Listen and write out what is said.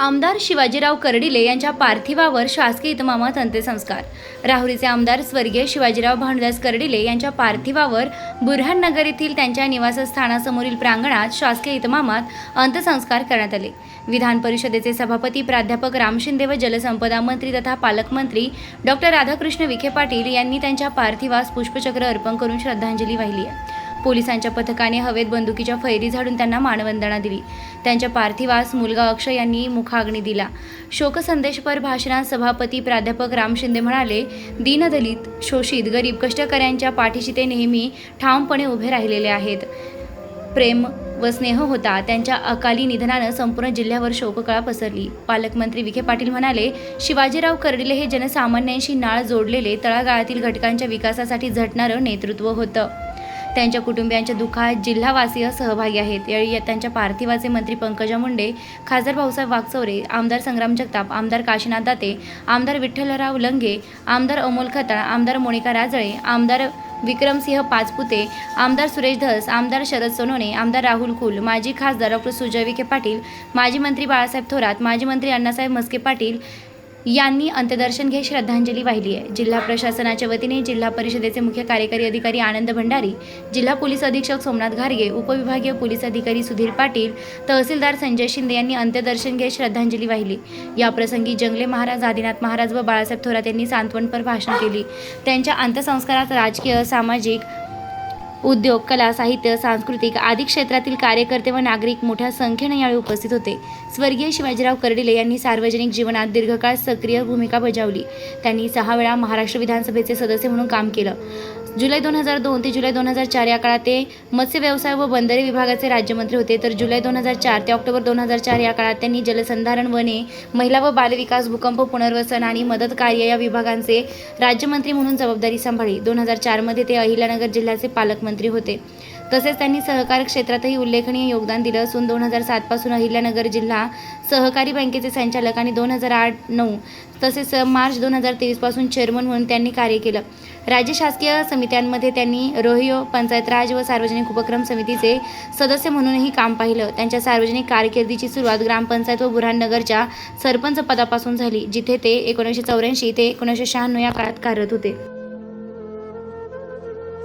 आमदार शिवाजीराव कर्डिले यांच्या पार्थिवावर शासकीय इतमामात अंत्यसंस्कार. राहुरीचे आमदार स्वर्गीय शिवाजीराव भानुदास कर्डिले यांच्या पार्थिवावर बुरहाननगर येथील त्यांच्या निवासस्थानासमोरील प्रांगणात शासकीय इतमामात अंत्यसंस्कार करण्यात आले. विधान परिषदेचे सभापती प्राध्यापक राम शिंदे व जलसंपदा मंत्री तथा पालकमंत्री डॉक्टर राधाकृष्ण विखे पाटील यांनी त्यांच्या पार्थिवास पुष्पचक्र अर्पण करून श्रद्धांजली वाहिली आहे. पोलिसांच्या पथकाने हवेत बंदुकीच्या फैरी झाडून त्यांना मानवंदना दिली. त्यांच्या पार्थिवास मुलगा अक्षय यांनी मुखाग्नी दिला. शोकसंदेशपर भाषणात सभापती प्राध्यापक राम शिंदे म्हणाले दीनदलित शोषित गरीब कष्टकऱ्यांच्या पाठीशी ते नेहमी ठामपणे उभे राहिलेले आहेत. प्रेम व स्नेह होता त्यांच्या अकाली निधनानं संपूर्ण जिल्ह्यावर शोककळा पसरली. पालकमंत्री विखे पाटील म्हणाले शिवाजीराव कर्डिले हे जनसामान्यांशी नाळ जोडलेले तळागाळातील घटकांच्या विकासासाठी झटणारं नेतृत्व होतं. त्यांच्या कुटुंबियांच्या दुःखात जिल्हावासीय सहभागी आहेत. यावेळी त्यांच्या पार्थिवाचे मंत्री पंकजा मुंडे खासदार भाऊसाहेब वागचौरे आमदार संग्राम जगताप आमदार काशीनाथ दाते आमदार विठ्ठलराव लंगे आमदार अमोल खताळ आमदार मोनिका राजळे आमदार विक्रमसिंह पाचपुते आमदार सुरेश धस आमदार शरद सोनोने आमदार राहुल कुल माजी खासदार डॉक्टर सुजय विखे पाटील माजी मंत्री बाळासाहेब थोरात माजी मंत्री अण्णासाहेब मस्के पाटील यांनी अंत्यदर्शन घेत श्रद्धांजली वाहिली आहे. जिल्हा प्रशासनाच्या वतीने जिल्हा परिषदेचे मुख्य कार्यकारी अधिकारी आनंद भंडारी जिल्हा पोलीस अधीक्षक सोमनाथ घारगे उपविभागीय पोलीस अधिकारी सुधीर पाटील तहसीलदार संजय शिंदे यांनी अंत्यदर्शन घेत श्रद्धांजली वाहिली. याप्रसंगी जंगले महाराज आदिनाथ महाराज व बाळासाहेब थोरात यांनी सांत्वनपर भाषण केली. त्यांच्या अंत्यसंस्कारात राजकीय सामाजिक उद्योग कला साहित्य सांस्कृतिक आदी क्षेत्रातील कार्यकर्ते व नागरिक मोठ्या संख्येने यावेळी उपस्थित होते. स्वर्गीय शिवाजीराव कर्डिले यांनी सार्वजनिक जीवनात दीर्घकाळ सक्रिय भूमिका बजावली. त्यांनी सहा वेळा महाराष्ट्र विधानसभेचे सदस्य म्हणून काम केलं. जुलै दोन हजार दोन ते जुलै दोन हजार चार या काळात ते मत्स्य व्यवसाय व बंदरे विभागाचे राज्यमंत्री होते. तर जुलै दोन हजार चार ते ऑक्टोबर दोन हजार चार या काळात त्यांनी जलसंधारण वने महिला व बालविकास भूकंप पुनर्वसन आणि मदत कार्य या विभागांचे राज्यमंत्री म्हणून जबाबदारी सांभाळली. दोन हजार चारमध्ये ते अहिल्यानगर जिल्ह्याचे पालकमंत्री होते. तसेच त्यांनी सहकार क्षेत्रातही उल्लेखनीय योगदान दिलं असून दोन हजार सातपासून अहिल्यानगर जिल्हा सहकारी बँकेचे संचालक आणि दोन हजार आठ नऊ तसेच मार्च दोन हजार तेवीसपासून चेअरमन म्हणून त्यांनी कार्य केलं. राज्य शासकीय समित्यांमध्ये त्यांनी रोहियो पंचायत राज व सार्वजनिक उपक्रम समितीचे सदस्य म्हणूनही काम पाहिलं. त्यांच्या सार्वजनिक कारकिर्दीची सुरुवात ग्रामपंचायत व बुऱ्हाणनगरच्या सरपंच पदापासून झाली जिथे ते एकोणीसशे चौऱ्याऐंशी ते एकोणीसशे शहाण्णव या काळात कार्यरत होते.